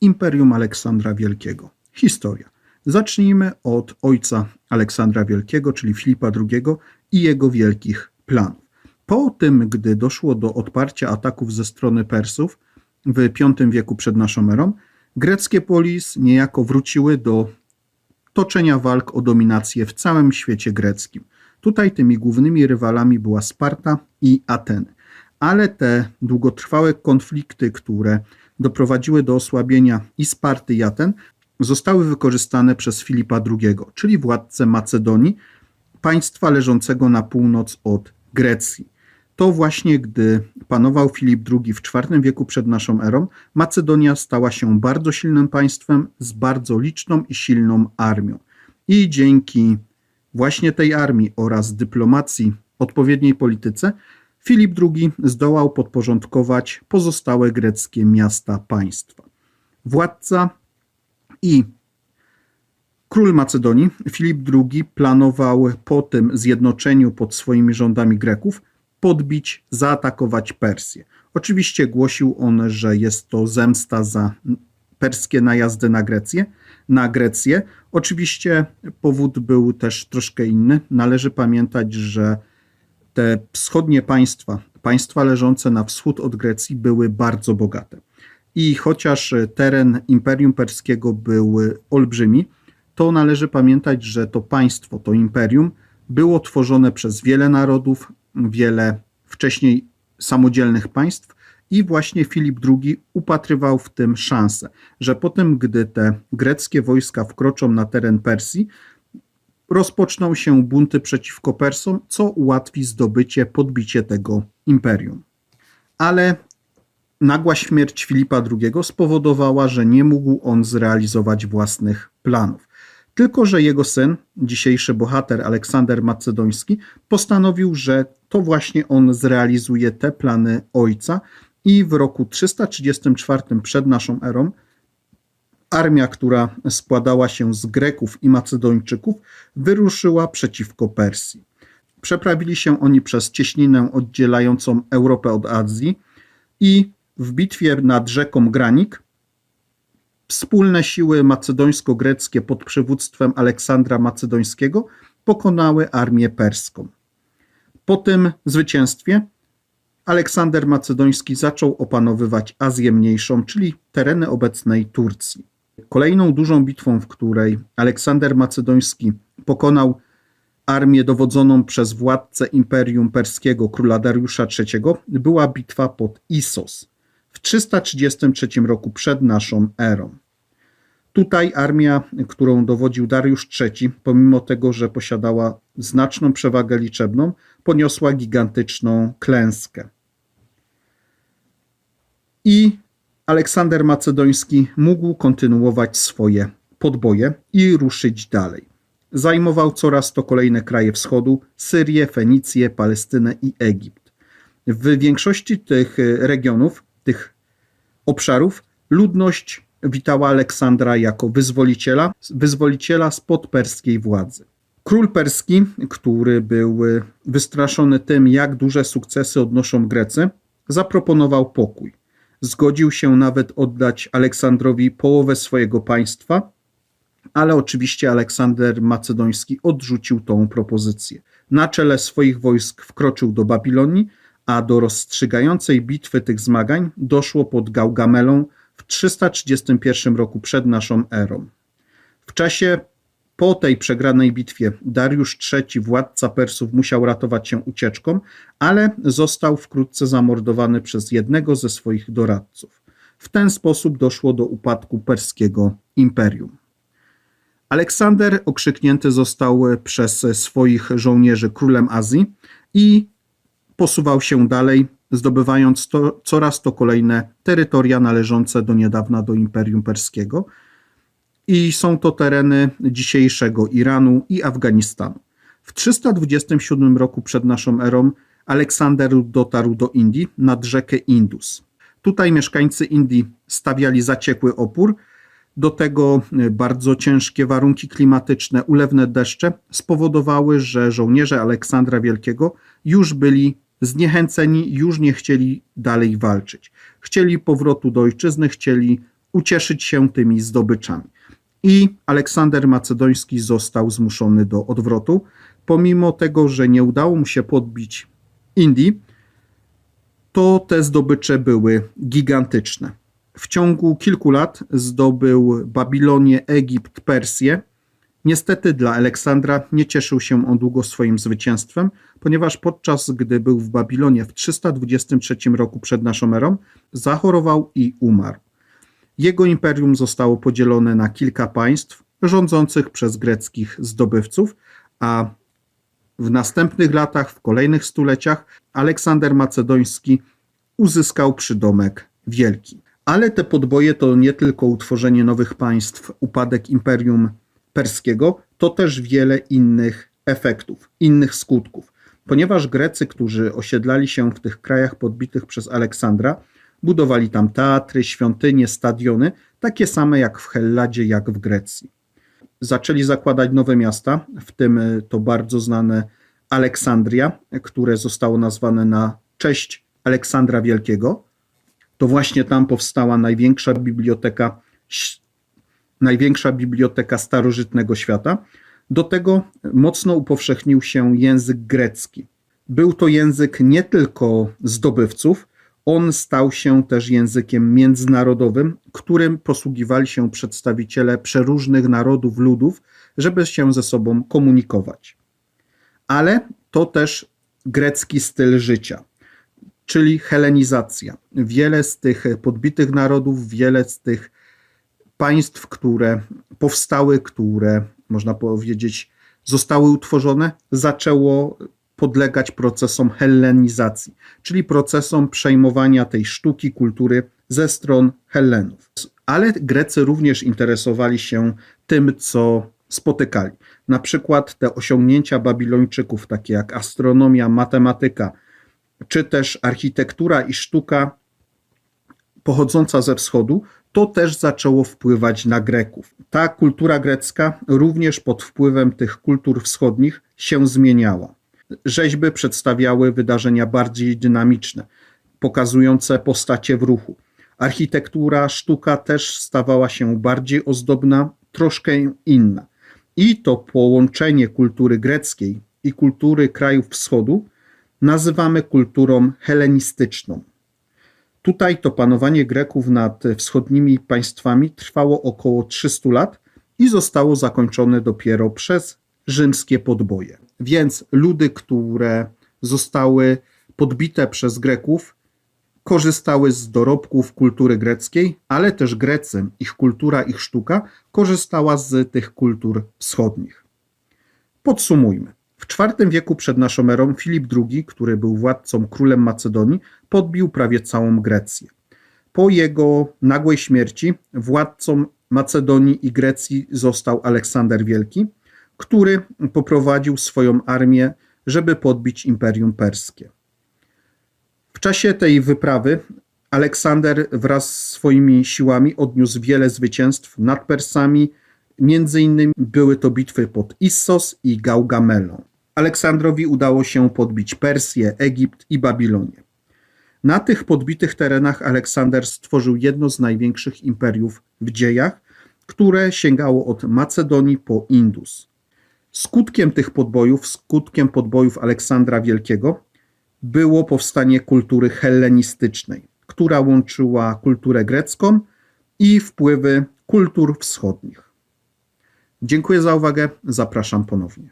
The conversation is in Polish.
Imperium Aleksandra Wielkiego. Historia. Zacznijmy od ojca Aleksandra Wielkiego, czyli Filipa II i jego wielkich planów. Po tym, gdy doszło do odparcia ataków ze strony Persów w V wieku przed naszą erą, greckie polis niejako wróciły do toczenia walk o dominację w całym świecie greckim. Tutaj tymi głównymi rywalami była Sparta i Ateny. Ale te długotrwałe konflikty, które doprowadziły do osłabienia i Sparty i Aten, zostały wykorzystane przez Filipa II, czyli władcę Macedonii, państwa leżącego na północ od Grecji. To właśnie gdy panował Filip II w IV wieku przed naszą erą, Macedonia stała się bardzo silnym państwem z bardzo liczną i silną armią. I dzięki właśnie tej armii oraz dyplomacji, odpowiedniej polityce, Filip II zdołał podporządkować pozostałe greckie miasta państwa. Władca i król Macedonii, Filip II, planował po tym zjednoczeniu pod swoimi rządami Greków podbić, zaatakować Persję. Oczywiście głosił on, że jest to zemsta za perskie najazdy na Grecję, na Grecję. Oczywiście powód był też troszkę inny. Należy pamiętać, że te wschodnie państwa, państwa leżące na wschód od Grecji, były bardzo bogate. I chociaż teren Imperium Perskiego był olbrzymi, to należy pamiętać, że to państwo, to imperium było tworzone przez wiele narodów, wiele wcześniej samodzielnych państw i właśnie Filip II upatrywał w tym szansę, że potem, gdy te greckie wojska wkroczą na teren Persji, rozpoczną się bunty przeciwko Persom, co ułatwi zdobycie, podbicie tego imperium. Ale nagła śmierć Filipa II spowodowała, że nie mógł on zrealizować własnych planów. Tylko, że jego syn, dzisiejszy bohater Aleksander Macedoński, postanowił, że to właśnie on zrealizuje te plany ojca i w roku 334 przed naszą erą armia, która składała się z Greków i Macedończyków, wyruszyła przeciwko Persji. Przeprawili się oni przez cieśninę oddzielającą Europę od Azji i w bitwie nad rzeką Granik wspólne siły macedońsko-greckie pod przywództwem Aleksandra Macedońskiego pokonały armię perską. Po tym zwycięstwie Aleksander Macedoński zaczął opanowywać Azję Mniejszą, czyli tereny obecnej Turcji. Kolejną dużą bitwą, w której Aleksander Macedoński pokonał armię dowodzoną przez władcę Imperium Perskiego króla Dariusza III, była bitwa pod Isos w 333 roku przed naszą erą. Tutaj armia, którą dowodził Dariusz III, pomimo tego, że posiadała znaczną przewagę liczebną, poniosła gigantyczną klęskę. I Aleksander Macedoński mógł kontynuować swoje podboje i ruszyć dalej. Zajmował coraz to kolejne kraje wschodu Syrię, Fenicję, Palestynę i Egipt. W większości tych regionów, tych obszarów, ludność witała Aleksandra jako wyzwoliciela, wyzwoliciela spod perskiej władzy. Król perski, który był wystraszony tym, jak duże sukcesy odnoszą Grecy, zaproponował pokój. Zgodził się nawet oddać Aleksandrowi połowę swojego państwa, ale oczywiście Aleksander Macedoński odrzucił tą propozycję. Na czele swoich wojsk wkroczył do Babilonii, a do rozstrzygającej bitwy tych zmagań doszło pod Gaugamelą w 331 roku przed naszą erą. W czasie po tej przegranej bitwie Dariusz III, władca Persów, musiał ratować się ucieczką, ale został wkrótce zamordowany przez jednego ze swoich doradców. W ten sposób doszło do upadku perskiego imperium. Aleksander okrzyknięty został przez swoich żołnierzy królem Azji i posuwał się dalej, zdobywając to, coraz to kolejne terytoria należące do niedawna do Imperium Perskiego – i są to tereny dzisiejszego Iranu i Afganistanu. W 327 roku przed naszą erą Aleksander dotarł do Indii nad rzekę Indus. Tutaj mieszkańcy Indii stawiali zaciekły opór. Do tego bardzo ciężkie warunki klimatyczne, ulewne deszcze spowodowały, że żołnierze Aleksandra Wielkiego już byli zniechęceni, już nie chcieli dalej walczyć. Chcieli powrotu do ojczyzny, chcieli ucieszyć się tymi zdobyczami. I Aleksander Macedoński został zmuszony do odwrotu, pomimo tego, że nie udało mu się podbić Indii, to te zdobycze były gigantyczne. W ciągu kilku lat zdobył Babilonię, Egipt, Persję. Niestety dla Aleksandra nie cieszył się on długo swoim zwycięstwem, ponieważ podczas gdy był w Babilonie w 323 roku przed naszą erą, zachorował i umarł. Jego imperium zostało podzielone na kilka państw rządzących przez greckich zdobywców, a w następnych latach, w kolejnych stuleciach, Aleksander Macedoński uzyskał przydomek wielki. Ale te podboje to nie tylko utworzenie nowych państw, upadek imperium perskiego, to też wiele innych efektów, innych skutków. Ponieważ Grecy, którzy osiedlali się w tych krajach podbitych przez Aleksandra, budowali tam teatry, świątynie, stadiony, takie same jak w Helladzie, jak w Grecji. Zaczęli zakładać nowe miasta, w tym to bardzo znane Aleksandria, które zostało nazwane na cześć Aleksandra Wielkiego. To właśnie tam powstała największa biblioteka, największa biblioteka starożytnego świata. Do tego mocno upowszechnił się język grecki. Był to język nie tylko zdobywców, on stał się też językiem międzynarodowym, którym posługiwali się przedstawiciele przeróżnych narodów, ludów, żeby się ze sobą komunikować. Ale to też grecki styl życia, czyli helenizacja. Wiele z tych podbitych narodów, wiele z tych państw, które powstały, które można powiedzieć zostały utworzone, zaczęło podlegać procesom hellenizacji, czyli procesom przejmowania tej sztuki, kultury ze stron Hellenów. Ale Grecy również interesowali się tym, co spotykali. Na przykład te osiągnięcia Babilończyków, takie jak astronomia, matematyka, czy też architektura i sztuka pochodząca ze wschodu, to też zaczęło wpływać na Greków. Ta kultura grecka również pod wpływem tych kultur wschodnich się zmieniała. Rzeźby przedstawiały wydarzenia bardziej dynamiczne, pokazujące postacie w ruchu. Architektura, sztuka też stawała się bardziej ozdobna, troszkę inna. I to połączenie kultury greckiej i kultury krajów wschodu nazywamy kulturą helenistyczną. Tutaj to panowanie Greków nad wschodnimi państwami trwało około 300 lat i zostało zakończone dopiero przez rzymskie podboje. Więc ludy, które zostały podbite przez Greków, korzystały z dorobków kultury greckiej, ale też Grecy, ich kultura, ich sztuka korzystała z tych kultur wschodnich. Podsumujmy. W IV wieku przed naszą erą Filip II, który był władcą królem Macedonii, podbił prawie całą Grecję. Po jego nagłej śmierci władcą Macedonii i Grecji został Aleksander Wielki, który poprowadził swoją armię, żeby podbić Imperium Perskie. W czasie tej wyprawy Aleksander wraz z swoimi siłami odniósł wiele zwycięstw nad Persami, między innymi były to bitwy pod Issos i Gaugamelą. Aleksandrowi udało się podbić Persję, Egipt i Babilonię. Na tych podbitych terenach Aleksander stworzył jedno z największych imperiów w dziejach, które sięgało od Macedonii po Indus. Skutkiem tych podbojów, skutkiem podbojów Aleksandra Wielkiego było powstanie kultury hellenistycznej, która łączyła kulturę grecką i wpływy kultur wschodnich. Dziękuję za uwagę, zapraszam ponownie.